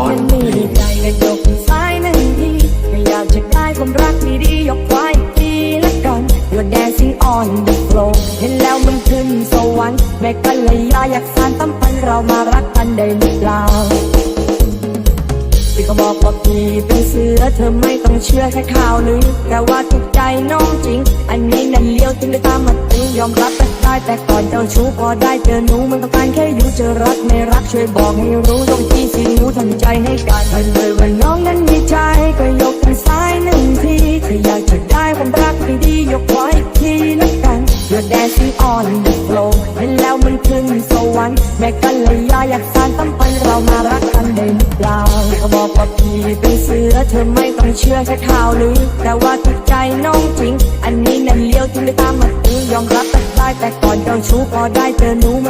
อนมีใจก็ยกสายหนึ่งทีก็อยากจะได้ความรักดีๆยกควายทีละกัน You're นซิ่งออ on the floor เห็นแล้วมันขึ้นสวรรค์แม่กันเลยอยากสานตั้มพันเรามารักกันได้หรือเปล่าพี่ก็บอกว่าพี่เป็นเสือเธอไม่ต้องเชื่อแค่ข่าวลือแต่ว่าถูกใจน้องจริง อันนี้นั่นเลี้ยวจึงได้ตามมาถึงยอมรับแต่ได้แต่ก่อนเจ้าชู้พอได้เจอหนูมันต้องการแค่อยู่เจอรักไม่รักช่วยบอกให้รู้ต้อง หนูทำใจให้กันถ้าเลยว่าน้องนั้นมีใจก็ยกทางซ้ายหนึ่งทีถ้าอยากจะได้ความรักที่ดียกไว้อีกทีละกัน You're dancing on the floor เห็นแล้วมันขึ้นสวรรค์แม่กันเลยยาอยากสานตั้มพันเรามารักกันได้หรือเปล่าเขาบอกว่าพี่เป็นเสือเธอไม่ต้องเชื่อแค่ข่าวลือแต่ว่าถูกใจน้องจริง อันนี้นั่นเลี้ยวถึงได้ตามมาตื้อยอมรับแต่ได้แต่ก่อนเจ้าชู้พอได้เจอหนูมัน